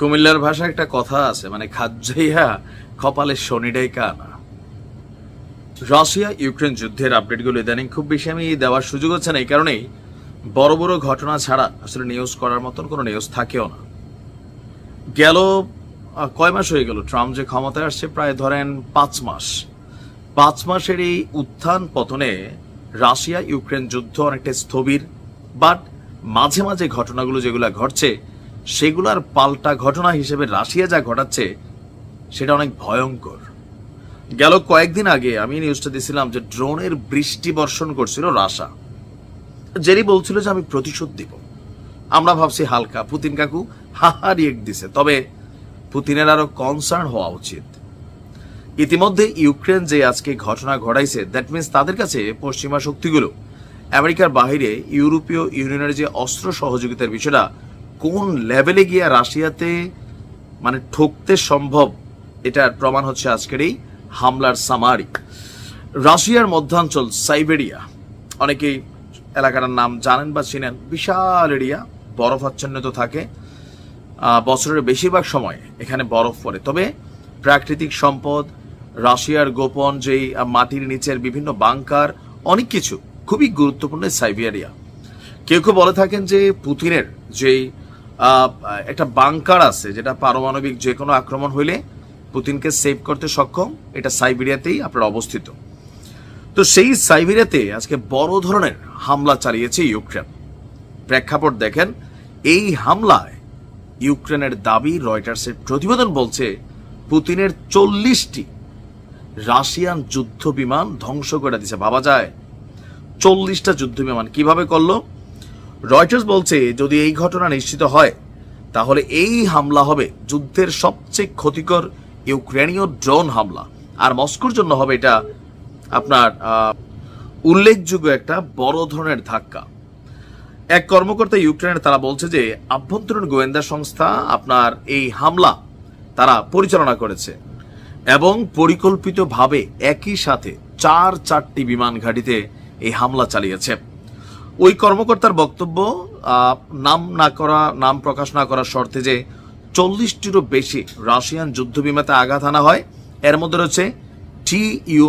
কুমিল্লার ভাষায় একটা কথা আছে মানে খাজ্জাইয়া কপালে শনিটাই কানা। রাশিয়া ইউক্রেন যুদ্ধের আপডেটগুলো ইদানিং খুব বেশি আমি দেওয়ার সুযোগ হচ্ছে না, এই কারণেই বড় বড় ঘটনা ছাড়া আসলে নিউজ করার মতন কোনো নিউজ থাকেও না। গেল কয় মাস হয়ে গেল, ট্রাম্প যে ক্ষমতায় আসছে প্রায় ধরেন পাঁচ মাস। পাঁচ মাসের এই উত্থান পতনে রাশিয়া ইউক্রেন যুদ্ধ অনেকটা স্থবির বাট মাঝে মাঝে ঘটনাগুলো যেগুলো ঘটছে সেগুলার পাল্টা ঘটনা হিসেবে রাশিয়া যা ঘটাচ্ছে, সেটা অনেক ভয়ঙ্কর। গেল কয়েকদিন আগে আমি নিউজটা দিছিলাম যে ড্রোনের বৃষ্টি বর্ষণ করছিল রাশা। জেরি বলছিল যে আমি প্রতিশোধ দিব। আমরা ভাবছি হালকা, পুতিন কাকু হাহা রিয়েক দিছে। তবে পুতিনের আরও কনসার্ন হওয়া উচিত। ইতিমধ্যে ইউক্রেন যে আজকে ঘটনা ঘটাইছে দ্যাট মিন্স তাদের কাছে পশ্চিমা শক্তিগুলো, আমেরিকার বাইরে ইউরোপীয় ইউনিয়নের যে অস্ত্র সহযোগিতার বিষয়টা কোন লেভেলে গিয়ে রাশিয়াতে মানে ঠকতে সম্ভব, এটার প্রমাণ হচ্ছে আজকের এই হামলার সামারি। রাশিয়ার মধ্যাঞ্চল সাইবেরিয়া। অনেকেই এলাকাটার নাম জানেন বা চিনেন, বিশাল এরিয়া বরফাচ্ছন্নিত থাকে। বছরের বেশিরভাগ সময় এখানে বরফ পড়ে। তবে প্রাকৃতিক সম্পদ, রাশিয়ার গোপন যেই মাটির নিচের বিভিন্ন বাংকার, অনেক কিছু খুবই গুরুত্বপূর্ণ সাইবেরিয়া। কেউ কেউ বলে থাকেন যে পুতিনের যেই একটা বাংকার আছে যেটা পারমাণবিক যে কোনো আক্রমণ হইলে পুতিনকে সেভ করতে সক্ষম। এটা সাইবেরিয়াতেই আপনার অবস্থিত। তো সেই সাইবেরিয়াতে আজকে বড় ধরনের হামলা চালিয়েছে ইউক্রেন। প্রেক্ষাপট দেখেন, এই হামলায় ইউক্রেনের দাবি রয়টার্সের প্রতিবেদন বলছে, পুতিনের চল্লিশটি রাশিয়ান যুদ্ধ বিমান ধ্বংস করে দিছে ভাবা যায়, চল্লিশটা যুদ্ধ বিমান কীভাবে করল? রয়টার্স বলছে, যদি এই ঘটনা নিশ্চিত হয়, তাহলে এই হামলা হবে যুদ্ধের সবচেয়ে ক্ষতিকর ইউক্রেনীয় ড্রোন হামলা। আর মস্কোর জন্য হবে এটা আপনার উল্লেখযোগ্য একটা বড় ধরনের ধাক্কা। এক কর্মকর্তা ইউক্রেনের তারা বলছে যে, আভ্যন্তরীণ গোয়েন্দা সংস্থা আপনার এই হামলা তারা পরিচালনা করেছে এবং পরিকল্পিতভাবে একই সাথে চার চারটি বিমান ঘাঁটিতে এই হামলা চালিয়েছে। ওই কর্মকর্তার বক্তব্য নাম না করা, নাম প্রকাশ না করার শর্তে যে চল্লিশটিরও বেশি রাশিয়ান যুদ্ধ বিমাতে আঘাত আনা হয়, এর মধ্যে রয়েছে টি ইউ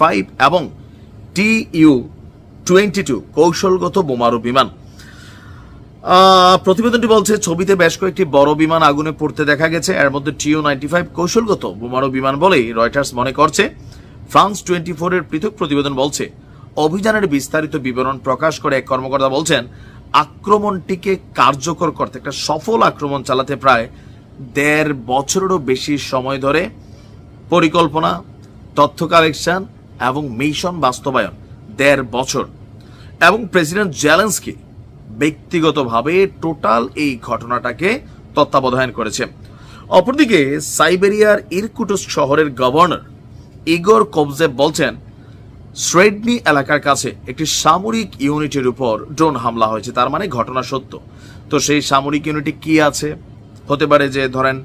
ফাইভ এবং টি ইউ টোয়েন্টি টু কৌশলগত বোমারু বিমান। প্রতিবেদনটি বলছে, ছবিতে বেশ কয়েকটি বড় বিমান আগুনে পড়তে দেখা গেছে। এর মধ্যে টিও নাইনটি ফাইভ কৌশলগত বোমারু বিমান বলেই রয়টার্স মনে করছে। ফ্রান্স টোয়েন্টি ফোর এর পৃথক প্রতিবেদন বলছে অভিযানের বিস্তারিত বিবরণ প্রকাশ করে এক কর্মকর্তা বলছেন, আক্রমণটিকে কার্যকর করতে, একটা সফল আক্রমণ চালাতে প্রায় দেড় বছরেরও বেশি সময় ধরে পরিকল্পনা, তথ্য কালেকশন এবং মিশন বাস্তবায়ন, দেড় বছর। এবং প্রেসিডেন্ট জেলেন্সকি ব্যক্তিগতভাবে টোটাল এই ঘটনাটাকে তত্ত্বাবধান করেছে। অপরদিকে সাইবেরিয়ার ইরকুটস্ক শহরের গভর্নর ইগর কবজেব বলছেন শ্রেডনি এলাকার কাছে একটি সামরিক ইউনিটের উপর ড্রোন হামলা হয়েছে, তার মানে ঘটনা সত্য। তো সেই সামরিক ইউনিটে কি আছে? হতে পারে যে ধরেন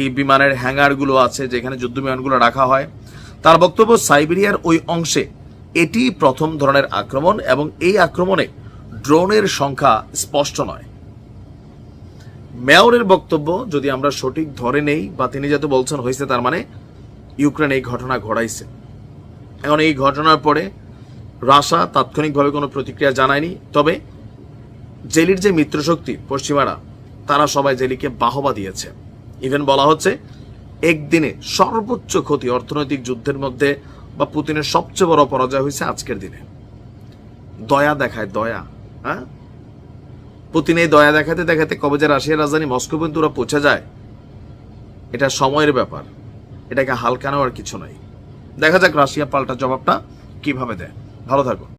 এই বিমানের হ্যাঙ্গারগুলো আছে যেখানে যুদ্ধ বিমানগুলো রাখা হয়। তার বক্তব্য, সাইবেরিয়ার ওই অংশে এটি প্রথম ধরনের আক্রমণ এবং এই আক্রমণে ড্রোনের সংখ্যা স্পষ্ট নয়। মেয়রের বক্তব্য, যদি আমরা সঠিক ধরে নেই বা তিনি যাতে বলছেন হয়েছে, তার মানে ইউক্রেন এই ঘটনা ঘটাইছে। এখন এই ঘটনার পরে রাশা তাৎক্ষণিকভাবে কোনো প্রতিক্রিয়া জানায়নি। তবে জেলির যে মিত্রশক্তি পশ্চিমারা, তারা সবাই জেলিকে বাহবা দিয়েছে। ইভেন বলা হচ্ছে, একদিনে সর্বোচ্চ ক্ষতি অর্থনৈতিক যুদ্ধের মধ্যে বা পুতিনের সবচেয়ে বড় পরাজয় হয়েছে আজকের দিনে। দয়া দেখায়, দয়া হ্যাঁ? পুতিন এই দয়া দেখাতে দেখাতে কবে যে রাশিয়ার রাজধানী মস্কো পর্যন্ত ওরা পৌঁছে যায়, এটা সময়ের ব্যাপার। এটাকে হালকা নেওয়ার কিছু নাই। দেখা যাক রাশিয়া পাল্টা জবাবটা কীভাবে দেয়। ভালো থাকো।